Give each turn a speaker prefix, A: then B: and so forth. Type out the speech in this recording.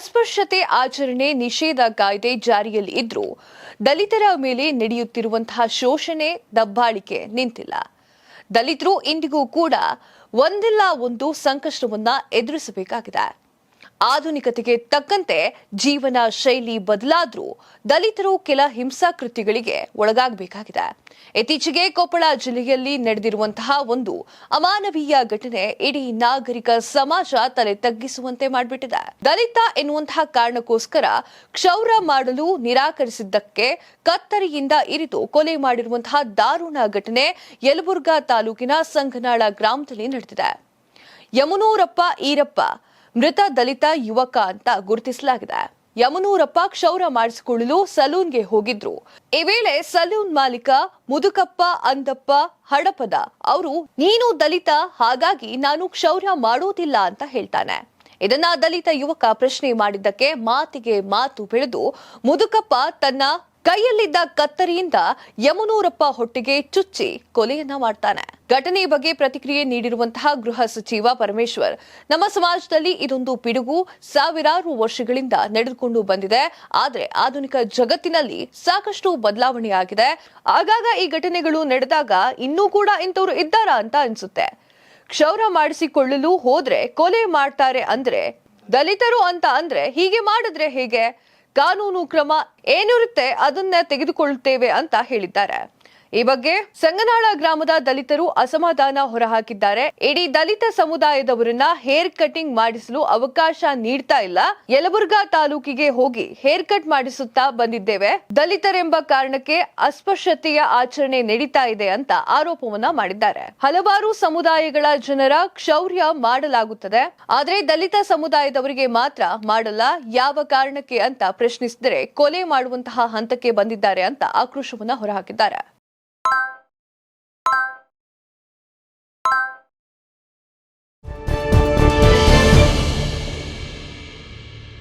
A: ಅಸ್ಪೃಶ್ಯತೆ ಆಚರಣೆ ನಿಷೇಧ ಕಾಯ್ದೆ ಜಾರಿಯಲ್ಲಿ ಇದ್ರೂ ದಲಿತರ ಮೇಲೆ ನಡೆಯುತ್ತಿರುವಂತಹ ಶೋಷಣೆ ದಬ್ಬಾಳಿಕೆ ನಿಂತಿಲ್ಲ. ದಲಿತರು ಇಂದಿಗೂ ಕೂಡ ಒಂದಿಲ್ಲ ಒಂದು ಸಂಕಷ್ಟವನ್ನ ಎದುರಿಸಬೇಕಾಗಿದೆ. ಆಧುನಿಕತೆಗೆ ತಕ್ಕಂತೆ ಜೀವನ ಶೈಲಿ ಬದಲಾದ್ರೂ ದಲಿತರು ಕೆಲ ಹಿಂಸಾಕೃತ್ಯಗಳಿಗೆ ಒಳಗಾಗಬೇಕಾಗಿದೆ. ಇತ್ತೀಚೆಗೆ ಕೊಪ್ಪಳ ಜಿಲ್ಲೆಯಲ್ಲಿ ನಡೆದಿರುವಂತಹ ಒಂದು ಅಮಾನವೀಯ ಘಟನೆ ಇಡೀ ನಾಗರಿಕ ಸಮಾಜ ತಲೆ ತಗ್ಗಿಸುವಂತೆ ಮಾಡಿಬಿಟ್ಟಿದೆ. ದಲಿತ ಎನ್ನುವಂತಹ ಕಾರಣಕ್ಕೋಸ್ಕರ ಕ್ಷೌರ ಮಾಡಲು ನಿರಾಕರಿಸಿದ್ದಕ್ಕೆ ಕತ್ತರಿಯಿಂದ ಇರಿದು ಕೊಲೆ ಮಾಡಿರುವಂತಹ ದಾರುಣ ಘಟನೆ ಯಲಬುರ್ಗಾ ತಾಲೂಕಿನ ಸಂಘನಾಳ ಗ್ರಾಮದಲ್ಲಿ ನಡೆದಿದೆ. ಯಮುನೂರಪ್ಪ ಈರಪ್ಪ ಮೃತ ದಲಿತ ಯುವಕ ಅಂತ ಗುರುತಿಸಲಾಗಿದೆ. ಯಮನೂರಪ್ಪ ಕ್ಷೌರ ಮಾಡಿಸಿಕೊಳ್ಳಲು ಸಲೂನ್ಗೆ ಹೋಗಿದ್ರು. ಈ ವೇಳೆ ಸಲೂನ್ ಮಾಲೀಕ ಮುದುಕಪ್ಪ ಅಂದಪ್ಪ ಹಡಪದ, ಅವರು, ನೀನು ದಲಿತ, ಹಾಗಾಗಿ ನಾನು ಕ್ಷೌರ ಮಾಡೋದಿಲ್ಲ ಅಂತ ಹೇಳ್ತಾನೆ. ಇದನ್ನ ದಲಿತ ಯುವಕ ಪ್ರಶ್ನೆ ಮಾಡಿದ್ದಕ್ಕೆ ಮಾತಿಗೆ ಮಾತು ಬೆಳೆದು ಮುದುಕಪ್ಪ ತನ್ನ ಕೈಯಲ್ಲಿದ್ದ ಕತ್ತರಿಯಿಂದ ಯಮನೂರಪ್ಪ ಹೊಟ್ಟೆಗೆ ಚುಚ್ಚಿ ಕೊಲೆಯನ್ನ ಮಾಡ್ತಾನೆ. ಘಟನೆ ಬಗ್ಗೆ ಪ್ರತಿಕ್ರಿಯೆ ನೀಡಿರುವಂತಹ ಗೃಹ ಸಚಿವ ಪರಮೇಶ್ವರ್, ನಮ್ಮ ಸಮಾಜದಲ್ಲಿ ಇದೊಂದು ಪಿಡುಗು. ಸಾವಿರಾರು ವರ್ಷಗಳಿಂದ ನಡೆದುಕೊಂಡು ಬಂದಿದೆ. ಆದರೆ ಆಧುನಿಕ ಜಗತ್ತಿನಲ್ಲಿ ಸಾಕಷ್ಟು ಬದಲಾವಣೆಯಾಗಿದೆ ಆಗಾಗ ಈ ಘಟನೆಗಳು ನಡೆದಾಗ ಇನ್ನೂ ಕೂಡ ಇಂಥವ್ರು ಇದ್ದಾರಾ ಅಂತ ಅನ್ಸುತ್ತೆ. ಕ್ಷೌರ ಮಾಡಿಸಿಕೊಳ್ಳಲು ಹೋದ್ರೆ ಕೊಲೆ ಮಾಡ್ತಾರೆ ಅಂದ್ರೆ, ದಲಿತರು ಅಂತ ಅಂದ್ರೆ ಹೀಗೆ ಮಾಡಿದ್ರೆ ಹೇಗೆ? ಕಾನೂನು ಕ್ರಮ ಏನಿರುತ್ತೆ ಅದನ್ನ ತೆಗೆದುಕೊಳ್ಳುತ್ತೇವೆ ಅಂತ ಹೇಳಿದ್ದಾರೆ. ಈ ಬಗ್ಗೆ ಸಂಗನಾಳ ಗ್ರಾಮದ ದಲಿತರು ಅಸಮಾಧಾನ ಹೊರಹಾಕಿದ್ದಾರೆ. ಇಡೀ ದಲಿತ ಸಮುದಾಯದವರನ್ನ ಹೇರ್ ಕಟಿಂಗ್ ಮಾಡಿಸಲು ಅವಕಾಶ ನೀಡ್ತಾ ಇಲ್ಲ. ಯಲಬುರ್ಗಾ ತಾಲೂಕಿಗೆ ಹೋಗಿ ಹೇರ್ ಕಟ್ ಮಾಡಿಸುತ್ತಾ ಬಂದಿದ್ದೇವೆ. ದಲಿತರೆಂಬ ಕಾರಣಕ್ಕೆ ಅಸ್ಪೃಶ್ಯತೆಯ ಆಚರಣೆ ನಡೀತಾ ಇದೆ ಅಂತ ಆರೋಪವನ್ನ ಮಾಡಿದ್ದಾರೆ. ಹಲವಾರು ಸಮುದಾಯಗಳ ಜನರ ಕ್ಷೌರ್ಯ ಮಾಡಲಾಗುತ್ತದೆ. ಆದ್ರೆ ದಲಿತ ಸಮುದಾಯದವರಿಗೆ ಮಾತ್ರ ಮಾಡಲ್ಲ, ಯಾವ ಕಾರಣಕ್ಕೆ ಅಂತ ಪ್ರಶ್ನಿಸಿದರೆ ಕೊಲೆ ಮಾಡುವಂತಹ ಹಂತಕ್ಕೆ ಬಂದಿದ್ದಾರೆ ಅಂತ ಆಕ್ರೋಶವನ್ನ ಹೊರಹಾಕಿದ್ದಾರೆ.